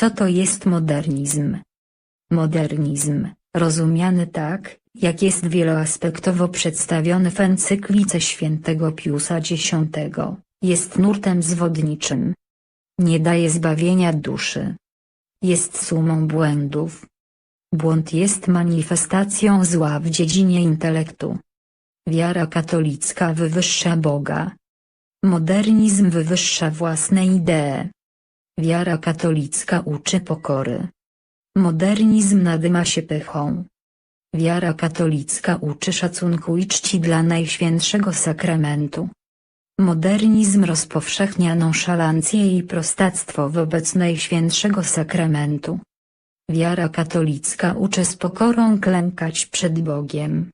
Co to jest modernizm? Modernizm, rozumiany tak, jak jest wieloaspektowo przedstawiony w encyklice świętego Piusa X, jest nurtem zwodniczym. Nie daje zbawienia duszy. Jest sumą błędów. Błąd jest manifestacją zła w dziedzinie intelektu. Wiara katolicka wywyższa Boga. Modernizm wywyższa własne idee. Wiara katolicka uczy pokory. Modernizm nadyma się pychą. Wiara katolicka uczy szacunku i czci dla Najświętszego Sakramentu. Modernizm rozpowszechnia nonszalancję i prostactwo wobec Najświętszego Sakramentu. Wiara katolicka uczy z pokorą klękać przed Bogiem.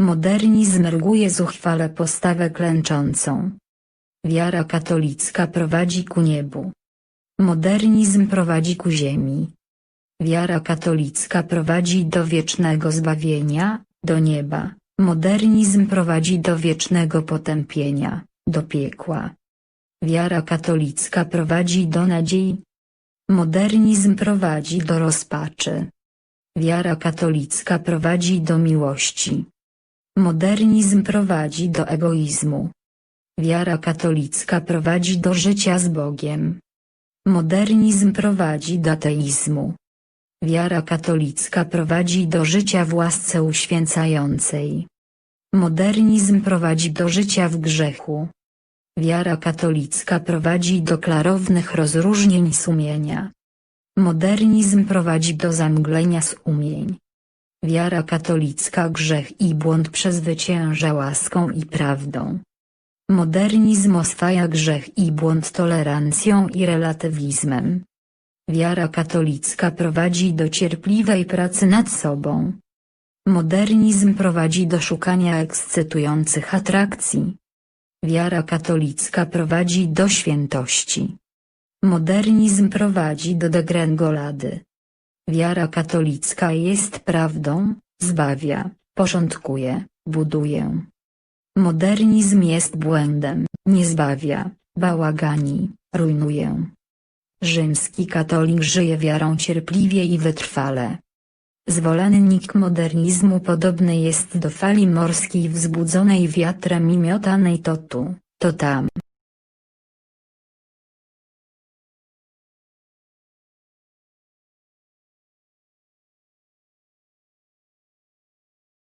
Modernizm rguje zuchwale postawę klęczącą. Wiara katolicka prowadzi ku niebu. Modernizm prowadzi ku ziemi. Wiara katolicka prowadzi do wiecznego zbawienia, do nieba. Modernizm prowadzi do wiecznego potępienia, do piekła. Wiara katolicka prowadzi do nadziei. Modernizm prowadzi do rozpaczy. Wiara katolicka prowadzi do miłości. Modernizm prowadzi do egoizmu. Wiara katolicka prowadzi do życia z Bogiem. Modernizm prowadzi do ateizmu. Wiara katolicka prowadzi do życia w łasce uświęcającej. Modernizm prowadzi do życia w grzechu. Wiara katolicka prowadzi do klarownych rozróżnień sumienia. Modernizm prowadzi do zamglenia sumień. Wiara katolicka grzech i błąd przezwycięża łaską i prawdą. Modernizm oswaja grzech i błąd tolerancją i relatywizmem. Wiara katolicka prowadzi do cierpliwej pracy nad sobą. Modernizm prowadzi do szukania ekscytujących atrakcji. Wiara katolicka prowadzi do świętości. Modernizm prowadzi do degrengolady. Wiara katolicka jest prawdą, zbawia, porządkuje, buduje. Modernizm jest błędem, nie zbawia, bałagani, rujnuje. Rzymski katolik żyje wiarą cierpliwie i wytrwale. Zwolennik modernizmu podobny jest do fali morskiej wzbudzonej wiatrem i miotanej to tu, to tam.